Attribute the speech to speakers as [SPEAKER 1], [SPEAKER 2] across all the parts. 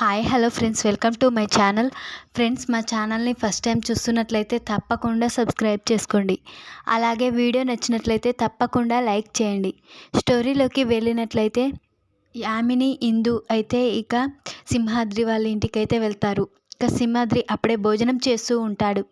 [SPEAKER 1] Hi hello friends welcome to my channel friends మా ఛానల్ని first time చూస్తున్నట్లయితే తప్పకుండా సబ్స్క్రైబ్ చేసుకోండి. అలాగే వీడియో నచ్చినట్లయితే తప్పకుండా లైక్ చేయండి. స్టోరీలోకి వెళ్ళినట్లయితే యామిని ఇందు అయితే ఇక సింహాద్రి వాళ్ళ ఇంటికైతే వెళ్తారు. ఇక సింహాద్రి అప్పుడే భోజనం చేస్తూ ఉంటాడు.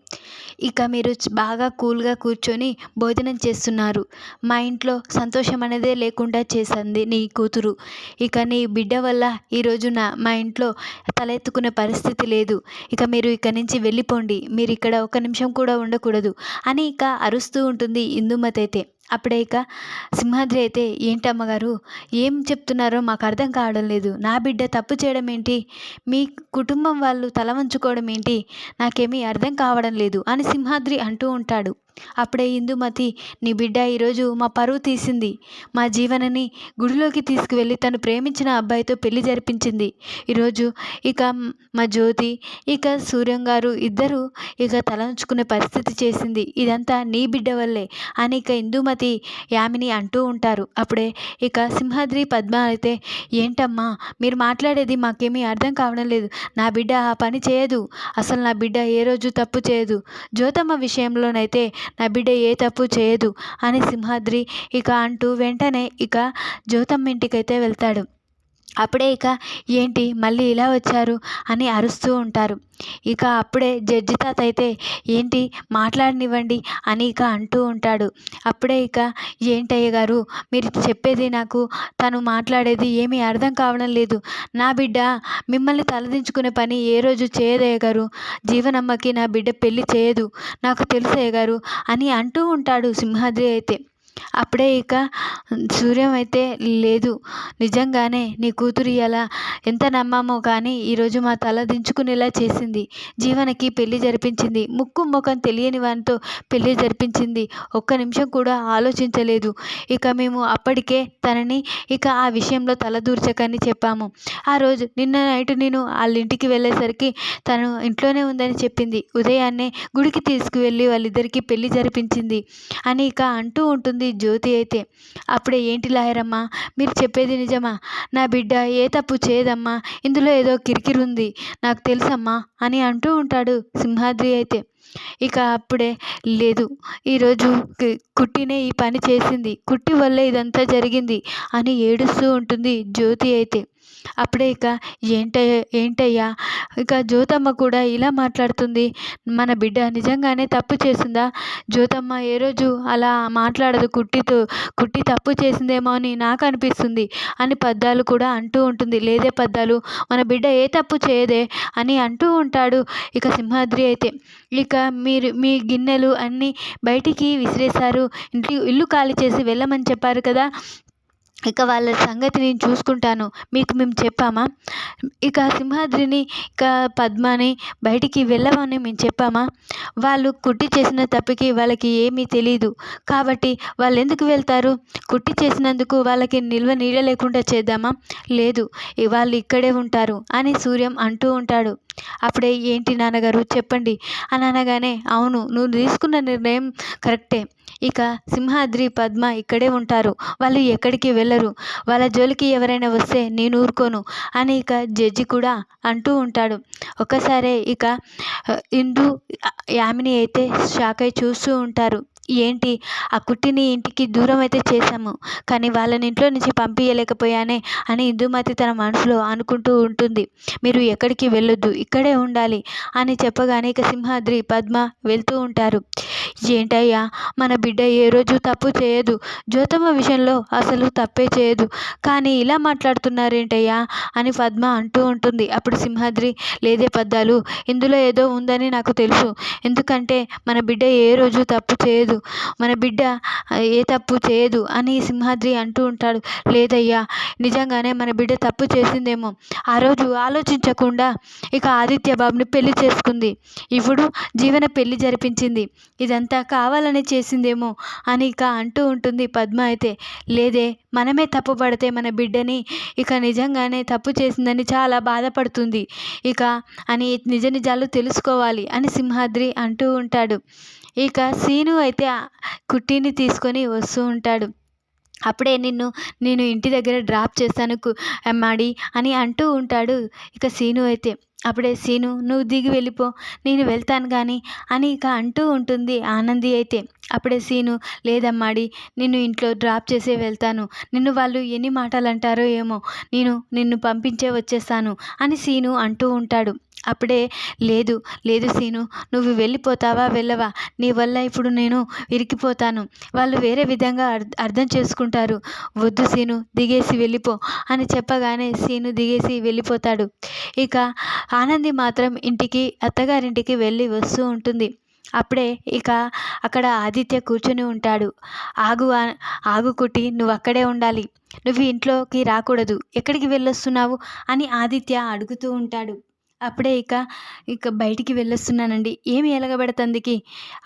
[SPEAKER 1] ఇక మీరు బాగా కూల్గా కూర్చొని భోజనం చేస్తున్నారు. మా ఇంట్లో సంతోషం అనేదే లేకుండా చేసింది నీ కూతురు. ఇక నీ బిడ్డ వల్ల ఈరోజు నా మా ఇంట్లో తలెత్తుకునే పరిస్థితి లేదు. ఇక మీరు ఇక్కడి నుంచి వెళ్ళిపోండి. మీరు ఇక్కడ ఒక నిమిషం కూడా ఉండకూడదు. అని ఇక అరుస్తూ ఉంటుంది ఇందుమతి అయితే అప్పుడే ఇక సింహాద్రి అయితే ఏంటమ్మగారు? ఏం చెప్తున్నారో మాకు అర్థం కావడం లేదు. నా బిడ్డ తప్పు చేయడం ఏంటి? మీ కుటుంబం వాళ్ళు తల వంచుకోవడం ఏంటి? నాకేమీ అర్థం కావడం లేదు అని సింహాద్రి అంటూ ఉంటాడు. అప్పుడే ఇందుమతి నీ బిడ్డ ఈరోజు మా పరువు తీసింది. మా జీవనని గుడిలోకి తీసుకువెళ్ళి తను ప్రేమించిన అబ్బాయితో పెళ్ళి జరిపించింది. ఈరోజు ఇక మా జ్యోతి ఇక సూర్యం గారు ఇద్దరు ఇక తలంచుకునే పరిస్థితి చేసింది. ఇదంతా నీ బిడ్డ వల్లే అని ఇక ఇందుమతి యామిని అంటూ ఉంటారు. అప్పుడే ఇక సింహాద్రి పద్మ అయితే ఏంటమ్మా మీరు మాట్లాడేది మాకేమీ అర్థం కావడం లేదు. నా బిడ్డ ఆ పని చేయదు. అసలు నా బిడ్డ ఏ రోజు తప్పు చేయదు. జ్యోతమ్మ విషయంలోనైతే నా బిడ్డ ఏ తప్పు చేయదు అని సింహాద్రి ఇక అంటూ వెంటనే ఇక జ్యోతమ్మ ఇంటికైతే వెళ్తాడు. అప్పుడే ఇక ఏంటి మళ్ళీ ఇలా వచ్చారు అని అరుస్తూ ఉంటారు. ఇక అప్పుడే జడ్జి తాత అయితే ఏంటి మాట్లాడనివ్వండి అని ఇక అంటూ ఉంటాడు. అప్పుడే ఇక ఏంటయ్య గారు మీరు చెప్పేది నాకు తను మాట్లాడేది ఏమీ అర్థం కావడం లేదు. నా బిడ్డ మిమ్మల్ని తలదించుకునే పని ఏ రోజు చేయదయ్య గారు. జీవనమ్మకి నా బిడ్డ పెళ్ళి చేయదు. నాకు తెలుసయ్య గారు అని అంటూ ఉంటాడు సింహాద్రి అయితే. అప్పుడే ఇక సూర్యం అయితే లేదు. నిజంగానే నీ కూతురు ఇలా ఎంత నమ్మామో కానీ ఈరోజు మా తల దించుకునేలా చేసింది. జీవనకి పెళ్ళి జరిపించింది. ముక్కు ముఖం తెలియని వానితో పెళ్ళి జరిపించింది. ఒక్క నిమిషం కూడా ఆలోచించలేదు. ఇక మేము అప్పటికే తనని ఇక ఆ విషయంలో తలదూర్చకని చెప్పాము. ఆ రోజు నిన్న నైట్ నేను వాళ్ళ ఇంటికి వెళ్ళేసరికి తను ఇంట్లోనే ఉందని చెప్పింది. ఉదయాన్నే గుడికి తీసుకువెళ్ళి వాళ్ళిద్దరికీ పెళ్ళి జరిపించింది అని ఇక అంటూ ఉంటుంది. జ్యోతి అయితే అప్పుడే ఏంటి లాయరమ్మా? మీరు చెప్పేది నిజమా? నా బిడ్డ ఏ తప్పు చేయదమ్మా? ఇందులో ఏదో కిరికిరి ఉంది. నాకు తెలుసమ్మా అని అంటూ ఉంటాడు సింహాద్రి అయితే. ఇక అప్పుడే లేదు ఈరోజు కుట్టినే ఈ పని చేసింది. కుట్టి వల్లే ఇదంతా జరిగింది అని ఏడుస్తూ ఉంటుంది జ్యోతి అయితే. అప్పుడే ఇక ఏంటయ్య ఏంటయ్యా? ఇక జ్యోతమ్మ కూడా ఇలా మాట్లాడుతుంది. మన బిడ్డ నిజంగానే తప్పు చేసిందా? జ్యోతమ్మ ఏ రోజు అలా మాట్లాడదు. కుట్టితో కుట్టి తప్పు చేసిందేమో అని నాకు అనిపిస్తుంది అని పద్దాలు కూడా అంటూ ఉంటుంది. లేదే పద్దాలు? మన బిడ్డ ఏ తప్పు చేయదే అని అంటూ ఉంటాడు ఇక సింహాద్రి అయితే. ఇక మీరు మీ గిన్నెలు అన్నీ బయటికి విసిరేశారు. ఇంటి ఇల్లు ఖాళీ చేసి వెళ్ళమని చెప్పారు కదా? ఇక వాళ్ళ సంగతి నేను చూసుకుంటాను. మీకు మేము చెప్పామా? ఇక సింహాద్రిని ఇక పద్మని బయటికి వెళ్ళమని మేము చెప్పామా? వాళ్ళు కుట్టి చేసిన తప్పుకి వాళ్ళకి ఏమీ తెలియదు కాబట్టి వాళ్ళు ఎందుకు వెళ్తారు? కుట్టి చేసినందుకు వాళ్ళకి నిల్వ నీడ లేకుండా చేద్దామా? లేదు వాళ్ళు ఇక్కడే ఉంటారు అని సూర్యం అంటూ ఉంటాడు. అప్పుడే ఏంటి నాన్నగారు చెప్పండి. అని అనగానే అవును నువ్వు తీసుకున్న నిర్ణయం కరెక్టే. ఇక సింహాద్రి పద్మ ఇక్కడే ఉంటారు. వాళ్ళు ఎక్కడికి వెళ్ళరు. వాళ్ళ జోలికి ఎవరైనా వస్తే నేను ఊరుకోను అని ఇక జడ్జి కూడా అంటూ ఉంటాడు. ఒక్కసారే ఇక ఇందు యామిని అయితే షాక్ అయి చూస్తూ ఉంటారు. ఏంటి? ఆ కుట్టిని ఇంటికి దూరం అయితే చేశాము. కానీ వాళ్ళని ఇంట్లో నుంచి పంపించలేకపోయానే అని ఇందుమతి తన మనసులో అనుకుంటూ ఉంటుంది. మీరు ఎక్కడికి వెళ్ళొద్దు ఇక్కడే ఉండాలి అని చెప్పగానే ఇక సింహాద్రి పద్మ వెళ్తూ ఉంటారు. ఏంటయ్యా? మన బిడ్డ ఏ రోజు తప్పు చేయదు. జ్యోతమ్మ విషయంలో అసలు తప్పే చేయదు. కానీ ఇలా మాట్లాడుతున్నారేంటయ్యా? అని పద్మ అంటూ ఉంటుంది. అప్పుడు సింహాద్రి లేదే పద్దాలు ఇందులో ఏదో ఉందని నాకు తెలుసు. ఎందుకంటే మన బిడ్డ ఏ రోజు తప్పు చేయదు. మన బిడ్డ ఏ తప్పు చేయదు అని సింహాద్రి అంటూ ఉంటాడు. లేదయ్యా నిజంగానే మన బిడ్డ తప్పు చేసిందేమో. ఆ రోజు ఆలోచించకుండా ఇక ఆదిత్య బాబుని పెళ్ళి చేసుకుంది. ఇప్పుడు జీవన పెళ్ళి జరిపించింది. ఇదంతా కావాలని చేసిందేమో అని ఇక అంటూ ఉంటుంది పద్మ అయితే. లేదే మనమే తప్పు పడితే మన బిడ్డని ఇక నిజంగానే తప్పు చేసిందని చాలా బాధపడుతుంది. ఇక అని నిజ నిజాలు తెలుసుకోవాలి అని సింహాద్రి అంటూ ఉంటాడు. ఇక సీను అయితే కుట్టిని తీసుకొని వస్తూ ఉంటాడు. అప్పుడే నిన్ను నేను ఇంటి దగ్గర డ్రాప్ చేస్తాను కు అమ్మాడి అని అంటూ ఉంటాడు ఇక సీను అయితే. అప్పుడే సీను నువ్వు దిగి వెళ్ళిపో నేను వెళ్తాను కానీ అని ఇక అంటూ ఉంటుంది ఆనంది అయితే. అప్పుడే సీను లేదమ్మాడి నిన్ను ఇంట్లో డ్రాప్ చేసే వెళ్తాను. నిన్ను వాళ్ళు ఎన్ని మాటలు అంటారో ఏమో. నేను నిన్ను పంపించే వచ్చేస్తాను అని సీను అంటూ ఉంటాడు. అప్పుడే లేదు లేదు సీను నువ్వు వెళ్ళిపోతావా వెళ్ళవా? నీ వల్ల ఇప్పుడు నేను ఇరికిపోతాను. వాళ్ళు వేరే విధంగా అర్థం చేసుకుంటారు. వద్దు సీను దిగేసి వెళ్ళిపో అని చెప్పగానే సీను దిగేసి వెళ్ళిపోతాడు. ఇక ఆనంది మాత్రం ఇంటికి అత్తగారింటికి వెళ్ళి వస్తూ ఉంటుంది. అప్పుడే ఇక అక్కడ ఆదిత్య కూర్చొని ఉంటాడు. ఆగు ఆ- ఆగు నువ్వు అక్కడే ఉండాలి. నువ్వు ఇంట్లోకి రాకూడదు. ఎక్కడికి వెళ్ళొస్తున్నావు? అని ఆదిత్య అడుగుతూ ఉంటాడు. అప్పుడే ఇక ఇక బయటికి వెళ్ళొస్తున్నానండి. ఏమి ఎలగబెడతందికి?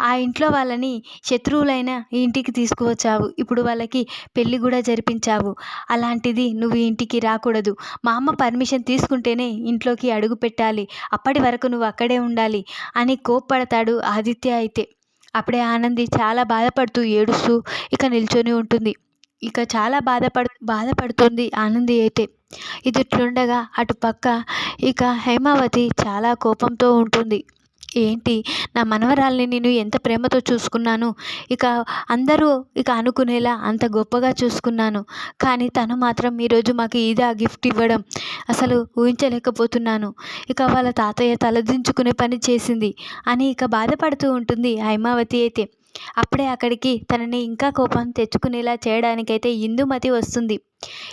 [SPEAKER 1] ఆ ఇంట్లో వాళ్ళని శత్రువులైన ఈ ఇంటికి తీసుకువచ్చావు. ఇప్పుడు వాళ్ళకి పెళ్ళి కూడా జరిపించావు. అలాంటిది నువ్వు ఇంటికి రాకూడదు. మా అమ్మ పర్మిషన్ తీసుకుంటేనే ఇంట్లోకి అడుగు పెట్టాలి. అప్పటి వరకు నువ్వు అక్కడే ఉండాలి అని కోప్పడతాడు ఆదిత్య అయితే. అప్పుడే ఆనంది చాలా బాధపడుతూ ఏడుస్తూ ఇక నిల్చొని ఉంటుంది. ఇక చాలా బాధపడు బాధపడుతుంది ఆనంది అయితే. ఇది ఇట్లుండగా అటు పక్క ఇక హేమావతి చాలా కోపంతో ఉంటుంది. ఏంటి నా మనవరాల్ని నేను ఎంత ప్రేమతో చూసుకున్నాను? ఇక అందరూ ఇక అనుకునేలా అంత గొప్పగా చూసుకున్నాను. కానీ తను మాత్రం ఈరోజు మాకు ఇదా గిఫ్ట్ ఇవ్వడం అసలు ఊహించలేకపోతున్నాను. ఇక వాళ్ళ తాతయ్య తలదించుకునే పని చేసింది అని ఇక బాధపడుతూ ఉంటుంది హైమావతి అయితే. అప్పుడే అక్కడికి తనని ఇంకా కోపం తెచ్చుకునేలా చేయడానికైతే ఇందుమతి వస్తుంది.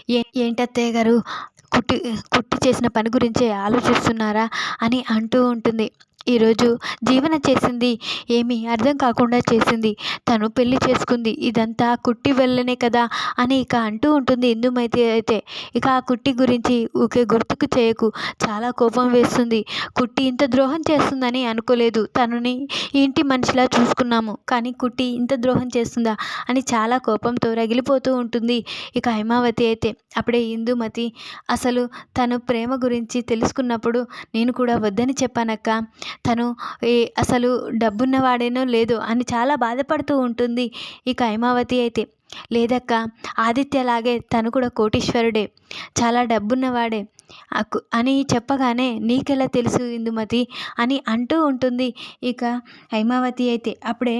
[SPEAKER 1] ఏ ఏంటత్తయ్య గారు? కుట్టి కుట్టి చేసిన పని గురించే ఆలోచిస్తున్నారా? అని అంటూ ఉంటుంది. ఈరోజు జీవన చేసింది ఏమీ అర్థం కాకుండా చేసింది. తను పెళ్ళి చేసుకుంది. ఇదంతా కుట్టి వెళ్ళనే కదా అని ఇక అంటూ ఉంటుంది ఇందుమైతే అయితే. ఇక ఆ కుట్టి గురించి ఊకే గుర్తుకు చేయకు. చాలా కోపం వేస్తుంది. కుట్టి ఇంత ద్రోహం చేస్తుందని అనుకోలేదు. తనని ఇంటి మనిషిలా చూసుకున్నాము. కానీ కుట్టి ఇంత ద్రోహం చేస్తుందా అని చాలా కోపంతో రగిలిపోతూ ఉంటుంది ఇక హైమావతి అయితే. అప్పుడే ఇందుమతి అసలు తను ప్రేమ గురించి తెలుసుకున్నప్పుడు నేను కూడా వద్దని చెప్పానక్క. తను ఏ అసలు డబ్బున్నవాడేనో లేదో అని చాలా బాధపడుతూ ఉంటుంది ఇక హైమావతి అయితే. లేదక్క ఆదిత్యలాగే తను కూడా కోటీశ్వరుడే. చాలా డబ్బున్నవాడే. అని చెప్పగానే నీకెలా తెలుసు ఇందుమతి? అని అంటూ ఉంటుంది ఇక హైమావతి అయితే. అప్పుడే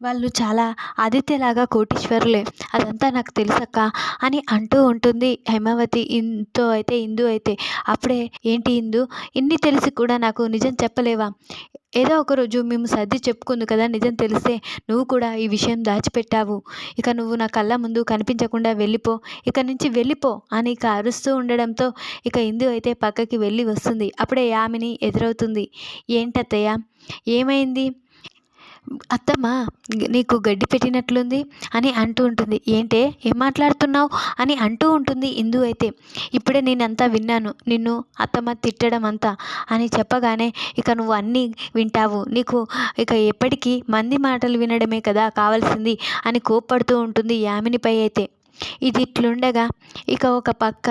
[SPEAKER 1] వాళ్ళు చాలా ఆదిత్యలాగా కోటీశ్వరులే. అదంతా నాకు తెలుసక్క అని అంటూ ఉంటుంది హైమావతి. ఇంతో అయితే ఇందు అయితే. అప్పుడే ఏంటి ఇందు? ఇన్ని తెలిసి కూడా నాకు నిజం చెప్పలేవా? ఏదో ఒక రోజు మేము సర్ది చెప్పుకుంది కదా నిజం తెలిస్తే నువ్వు కూడా ఈ విషయం దాచిపెట్టావు. ఇక నువ్వు నా కళ్ళ ముందు కనిపించకుండా వెళ్ళిపో. ఇక నుంచి వెళ్ళిపో అని ఇక అరుస్తూ ఉండడంతో ఇక ఇందు అయితే పక్కకి వెళ్ళి వస్తుంది. అప్పుడే యామిని ఎదురవుతుంది. ఏంటత్తయ్య? ఏమైంది? అత్తమ్మ నీకు గడ్డి పెట్టినట్లుంది అని అంటూ ఉంటుంది. ఏంటే? ఏం మాట్లాడుతున్నావు? అని అంటూ ఉంటుంది ఇందు అయితే. ఇప్పుడే నేనంతా విన్నాను. నిన్ను అత్తమ్మ తిట్టడం అంతా అని చెప్పగానే ఇక నువ్వు అన్నీ వింటావు. నీకు ఇక ఎప్పటికీ మంది మాటలు వినడమే కదా కావాల్సింది అని కోప్పడుతూ ఉంటుంది యామినిపై అయితే. ఇది ఇట్లుండగా ఇక ఒక పక్క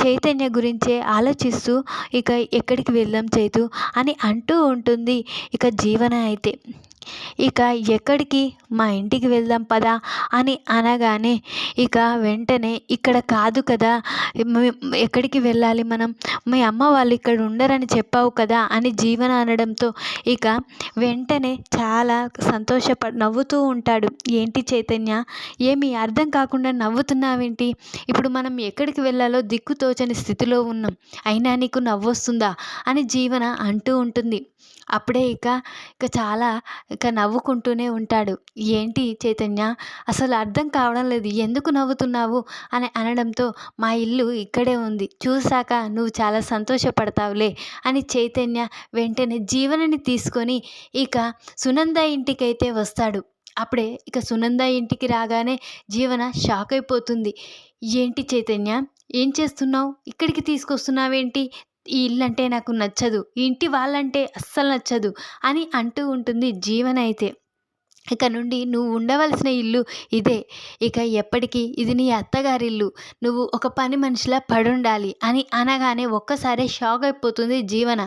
[SPEAKER 1] చైతన్య గురించే ఆలోచిస్తూ ఇక ఎక్కడికి వెళ్దాం చేతు అని అంటూ ఉంటుంది ఇక జీవన అయితే. ఇక ఎక్కడికి మా ఇంటికి వెళ్దాం పదా అని అనగానే ఇక వెంటనే ఇక్కడ కాదు కదా ఎక్కడికి వెళ్ళాలి మనం? మీ అమ్మ వాళ్ళు ఇక్కడ ఉండరని చెప్పావు కదా అని జీవన అనడంతో ఇక వెంటనే చాలా సంతోషప నవ్వుతూ ఉంటాడు. ఏంటి చైతన్య? ఏమి అర్థం కాకుండా నవ్వుతున్నావేంటి? ఇప్పుడు మనం ఎక్కడికి వెళ్ళాలో దిక్కు తోచని స్థితిలో ఉన్నాం. అయినా నీకు నవ్వొస్తుందా? అని జీవన అంటూ ఉంటుంది. అప్పుడే ఇక ఇక చాలా ఇక నవ్వుకుంటూనే ఉంటాడు. ఏంటి చైతన్య? అసలు అర్థం కావడం లేదు. ఎందుకు నవ్వుతున్నావు? అని అనడంతో మా ఇల్లు ఇక్కడే ఉంది. చూశాక నువ్వు చాలా సంతోషపడతావులే అని చైతన్య వెంటనే జీవనని తీసుకొని ఇక సునంద ఇంటికైతే వస్తాడు. అప్పుడే ఇక సునంద ఇంటికి రాగానే జీవన షాక్ అయిపోతుంది. ఏంటి చైతన్య? ఏం చేస్తున్నావు? ఇక్కడికి తీసుకొస్తున్నావేంటి? ఈ ఇల్లు అంటే నాకు నచ్చదు. ఇంటి వాళ్ళంటే అస్సలు నచ్చదు అని అంటూ ఉంటుంది జీవన అయితే. ఇక నుండి నువ్వు ఉండవలసిన ఇల్లు ఇదే. ఇక ఎప్పటికీ ఇది నీ అత్తగారిల్లు. నువ్వు ఒక పని మనిషిలా పడుండాలి అని అనగానే ఒక్కసారే షాక్ అయిపోతుంది జీవన.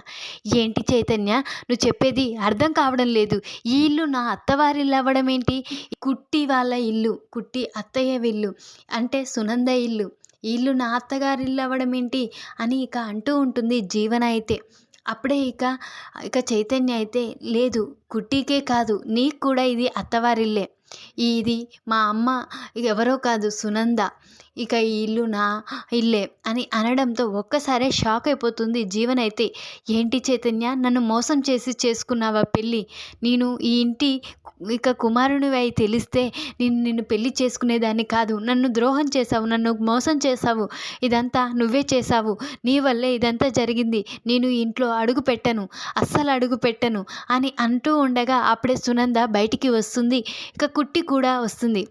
[SPEAKER 1] ఏంటి చైతన్య? నువ్వు చెప్పేది అర్థం కావడం లేదు. ఈ ఇల్లు నా అత్తవారిల్లు అవ్వడం ఏంటి? కుట్టి వాళ్ళ ఇల్లు కుట్టి అత్తయ్య ఇల్లు అంటే సునంద ఇల్లు. ఇల్లు నా అత్తగారిల్లు అవ్వడం ఏంటి? అని ఇక అంటూ ఉంటుంది జీవన అయితే. అప్పుడే ఇక ఇక చైతన్య అయితే లేదు కుట్టికే కాదు నీకు కూడా ఇది అత్తవారిల్లే. ఇది మా అమ్మ ఎవరో కాదు సునంద. ఇక ఈ ఇల్లు నా ఇల్లే అని అనడంతో ఒక్కసారే షాక్ అయిపోతుంది జీవన్ అయితే. ఏంటి చైతన్య నన్ను మోసం చేసి చేసుకున్నావా పెళ్ళి? నేను ఈ ఇంటి ఇక కుమారునివై తెలిస్తే నేను నిన్ను పెళ్ళి చేసుకునేదాన్ని కాదు. నన్ను ద్రోహం చేశావు నన్ను మోసం చేశావు. ఇదంతా నువ్వే చేశావు. నీ వల్లే ఇదంతా జరిగింది. నేను ఇంట్లో అడుగు పెట్టను అస్సలు అడుగు పెట్టను అని అంటూ ఉండగా అప్పుడే సునంద బయటికి వస్తుంది. ఇక కుట్టి కూడా వస్తుంది.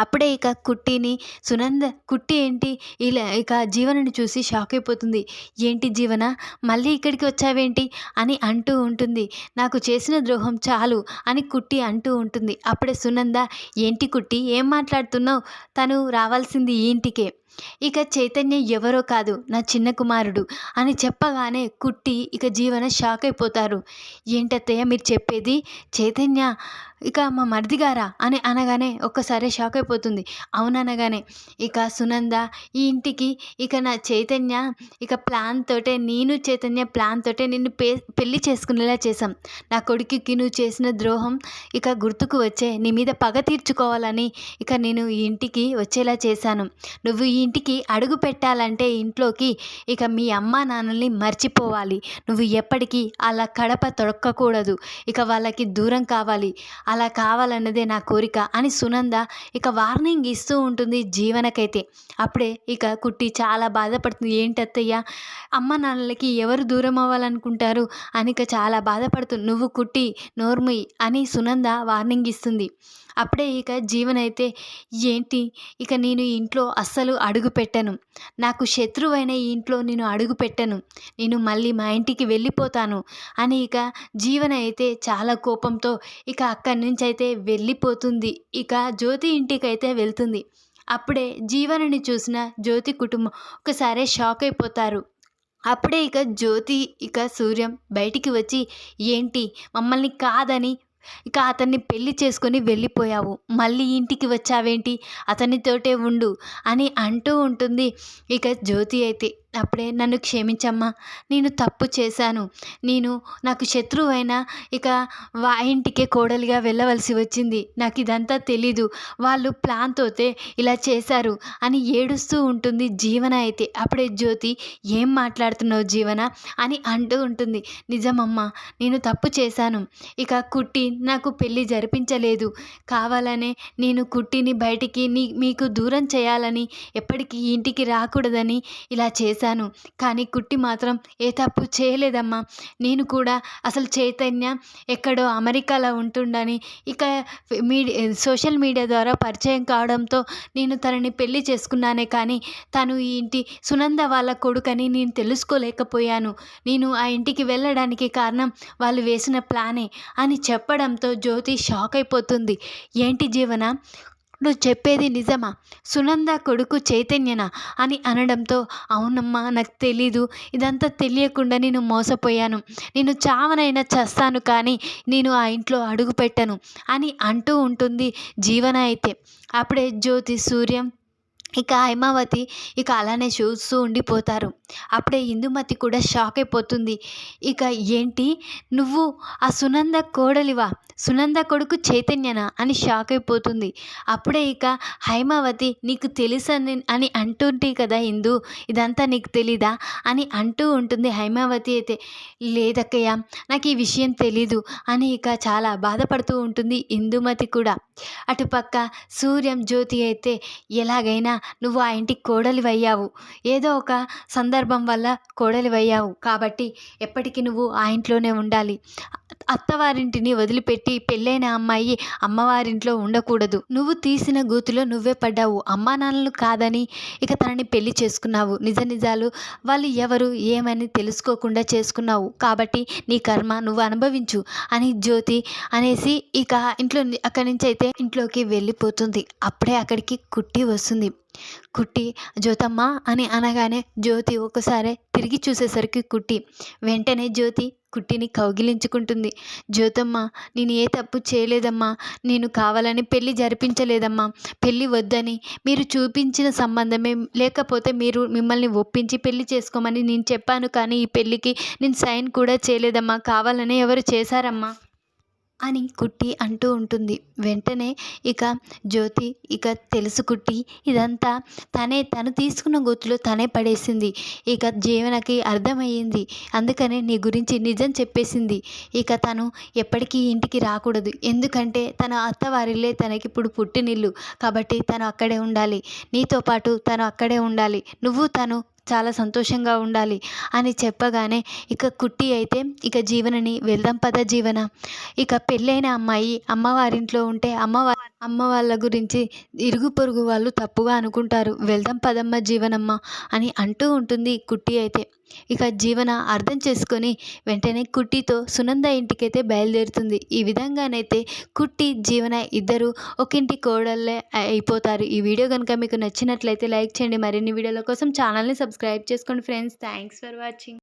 [SPEAKER 1] అప్పుడే ఇక కుట్టిని సునంద కుట్టి ఏంటి? ఇలా ఇక జీవనని చూసి షాక్ అయిపోతుంది. ఏంటి జీవన? మళ్ళీ ఇక్కడికి వచ్చావేంటి? అని అంటూ ఉంటుంది. నాకు చేసిన ద్రోహం చాలు అని కుట్టి అంటూ ఉంటుంది. అప్పుడే సునంద ఏంటి కుట్టి? ఏం మాట్లాడుతున్నావు? తను రావాల్సింది ఈ ఇంటికే. ఇక చైతన్య ఎవరో కాదు నా చిన్న కుమారుడు అని చెప్పగానే కుట్టి ఇక జీవన షాక్ అయిపోతారు. ఏంటత్తయ్య మీరు చెప్పేది? చైతన్య ఇక మా మరిదిగారా? అని అనగానే ఒక్కసారి షాక్ అయిపోతుంది. అవుననగానే ఇక సునంద ఈ ఇంటికి ఇక నా చైతన్య ఇక ప్లాన్ తోటే నేను చైతన్య ప్లాన్ తోటే నిన్ను పే పెళ్ళి చేసుకునేలా చేశాం. నా కొడుకుకి నువ్వు చేసిన ద్రోహం ఇక గుర్తుకు వచ్చే నీ మీద పగ తీర్చుకోవాలని ఇక నేను ఈ ఇంటికి వచ్చేలా చేశాను. నువ్వు ఈ ఇంటికి అడుగు పెట్టాలంటే ఇంట్లోకి ఇక మీ అమ్మ నాన్నల్ని మర్చిపోవాలి. నువ్వు ఎప్పటికీ అలా కడప తొడక్కకూడదు. ఇక వాళ్ళకి దూరం కావాలి. అలా కావాలన్నదే నా కోరిక అని సునంద ఇక వార్నింగ్ ఇస్తూ ఉంటుంది జీవనకైతే. అప్పుడే ఇక కుట్టి చాలా బాధపడుతుంది. ఏంటత్తయ్య? అమ్మ నాన్నలకి ఎవరు దూరం అవ్వాలనుకుంటారు? అని ఇక చాలా బాధపడుతుంది నువ్వు కుట్టి నోర్మి అని సునంద వార్నింగ్ ఇస్తుంది. అప్పుడే ఇక జీవన్ అయితే ఏంటి? ఇక నేను ఇంట్లో అస్సలు అడుగు పెట్టను. నాకు శత్రువైన ఈ ఇంట్లో నేను అడుగు పెట్టను. నేను మళ్ళీ మా ఇంటికి వెళ్ళిపోతాను అని ఇక జీవన అయితే చాలా కోపంతో ఇక అక్కడి నుంచి అయితే వెళ్ళిపోతుంది. ఇక జ్యోతి ఇంటికి అయితే వెళ్తుంది. అప్పుడే జీవనని చూసిన జ్యోతి కుటుంబం ఒకసారి షాక్ అయిపోతారు. అప్పుడే ఇక జ్యోతి ఇక సూర్యం బయటికి వచ్చి ఏంటి? మమ్మల్ని కాదని ఇక అతన్ని పెళ్ళి చేసుకొని వెళ్ళిపోయావు. మళ్ళీ ఇంటికి వచ్చావేంటి? అతనితోటే ఉండు అని అంటూ ఉంటుంది. ఇక జ్యోతి అయితే అప్పుడే నన్ను క్షమించమ్మా. నేను తప్పు చేశాను. నేను నాకు శత్రువైన ఇక వా ఇంటికే కోడలిగా వెళ్ళవలసి వచ్చింది. నాకు ఇదంతా తెలీదు. వాళ్ళు ప్లాన్తోతే ఇలా చేశారు అని ఏడుస్తూ ఉంటుంది జీవన అయితే. అప్పుడే జ్యోతి ఏం మాట్లాడుతున్నావు జీవన? అని అంటూ ఉంటుంది. నిజమమ్మా నేను తప్పు చేశాను. ఇక కుట్టి నాకు పెళ్ళి జరిపించలేదు. కావాలనే నేను కుట్టిని బయటికి నీ మీకు దూరం చేయాలని ఎప్పటికీ ఇంటికి రాకూడదని ఇలా చేశాను. కానీ కుట్టి మాత్రం ఏ తప్పు చేయలేదమ్మా. నేను కూడా అసలు చైతన్య ఎక్కడో అమెరికాలో ఉంటుండని ఇక మీడియా సోషల్ మీడియా ద్వారా పరిచయం కావడంతో నేను తనని పెళ్ళి చేసుకున్నానే కానీ తను ఈ ఇంటి సునంద వాళ్ళ కొడుకని నేను తెలుసుకోలేకపోయాను. నేను ఆ ఇంటికి వెళ్ళడానికి కారణం వాళ్ళు వేసిన ప్లానే అని చెప్పడంతో జ్యోతి షాక్ అయిపోతుంది. ఏంటి జీవన? నువ్వు చెప్పేది నిజమా? సునంద కొడుకు చైతన్యనా? అని అనడంతో అవునమ్మా నాకు తెలీదు. ఇదంతా తెలియకుండా నేను మోసపోయాను. నేను చావనైనా చస్తాను కానీ నేను ఆ ఇంట్లో అడుగు పెట్టను అని అంటూ ఉంటుంది జీవన అయితే. అప్పుడే జ్యోతి సూర్యం ఇక హైమావతి ఇక అలానే చూస్తూ ఉండిపోతారు. అప్పుడే ఇందుమతి కూడా షాక్ అయిపోతుంది. ఇక ఏంటి? నువ్వు ఆ సునంద కోడలివా? సునంద కొడుకు చైతన్యనా అని షాక్ అయిపోతుంది. అప్పుడే ఇక హైమావతి నీకు తెలుసని అని అంటుంటే కదా ఇందు ఇదంతా నీకు తెలీదా? అని అంటూ ఉంటుంది హైమావతి అయితే. లేదక్కయ్య నాకు ఈ విషయం తెలీదు అని ఇక చాలా బాధపడుతూ ఉంటుంది ఇందుమతి కూడా. అటుపక్క సూర్యం జ్యోతి అయితే ఎలాగైనా నువ్వు ఆ ఇంటికి కోడలివయ్యావు. ఏదో ఒక సందర్భం వల్ల కోడలివయ్యావు కాబట్టి ఎప్పటికీ నువ్వు ఆ ఇంట్లోనే ఉండాలి. అత్తవారింటిని వదిలిపెట్టి పెళ్ళైన అమ్మాయి అమ్మవారింట్లో ఉండకూడదు. నువ్వు తీసిన గూతిలో నువ్వే పడ్డావు. అమ్మా నాన్నలు కాదని ఇక తనని పెళ్ళి చేసుకున్నావు. నిజ నిజాలు వాళ్ళు ఎవరు ఏమని తెలుసుకోకుండా చేసుకున్నావు. కాబట్టి నీ కర్మ నువ్వు అనుభవించు అని జ్యోతి అనేసి ఇక ఇంట్లో అక్కడి నుంచి అయితే ఇంట్లోకి వెళ్ళిపోతుంది. అప్పుడే అక్కడికి కుట్టి వస్తుంది. కుట్టి జ్యోతమ్మ అని అనగానే జ్యోతి ఒకసారి తిరిగి చూసేసరికి కుట్టి వెంటనే జ్యోతి కుట్టిని కౌగిలించుకుంటుంది. జ్యోతమ్మ నేను ఏ తప్పు చేయలేదమ్మా. నేను కావాలని పెళ్ళి జరిపించలేదమ్మా. పెళ్ళి వద్దని మీరు చూపించిన సంబంధమే లేకపోతే మీరు మిమ్మల్ని ఒప్పించి పెళ్ళి చేసుకోమని నేను చెప్పాను కానీ ఈ పెళ్ళికి నేను సైన్ కూడా చేయలేదమ్మా. కావాలని ఎవరు చేశారమ్మా? అని కుట్టి అంటూ ఉంటుంది. వెంటనే ఇక జ్యోతి ఇక తెలుసు కుట్టి ఇదంతా తనే తను తీసుకున్న గొత్తులో తనే పడేసింది. ఇక జీవనకి అర్థమయ్యింది. అందుకనే నీ గురించి నిజం చెప్పేసింది. ఇక తను ఎప్పటికీ ఇంటికి రాకూడదు. ఎందుకంటే తన అత్తవారిల్లే తనకి ఇప్పుడు పుట్టినిల్లు. కాబట్టి తను అక్కడే ఉండాలి. నీతో పాటు తను అక్కడే ఉండాలి. నువ్వు తను చాలా సంతోషంగా ఉండాలి అని చెప్పగానే ఇక కుట్టి అయితే ఇక జీవనని వెళ్దాం పద జీవన. ఇక పెళ్ళైన అమ్మాయి అమ్మవారింట్లో ఉంటే అమ్మవారి అమ్మ వాళ్ళ గురించి ఇరుగు పొరుగు వాళ్ళు తప్పుగా అనుకుంటారు. వెళ్దాం పదమ్మ జీవనమ్మ అని అంటూ ఉంటుంది కుట్టి అయితే. ఇక జీవన అర్థం చేసుకొని వెంటనే కుట్టితో సునంద ఇంటికైతే బయలుదేరుతుంది. ఈ విధంగానైతే కుట్టి జీవన ఇద్దరు ఒకింటి కోడళ్ళే అయిపోతారు. ఈ వీడియో కనుక మీకు నచ్చినట్లయితే లైక్ చేయండి. మరిన్ని వీడియోల కోసం ఛానల్ని సబ్స్క్రైబ్ చేసుకోండి ఫ్రెండ్స్. Thanks for watching.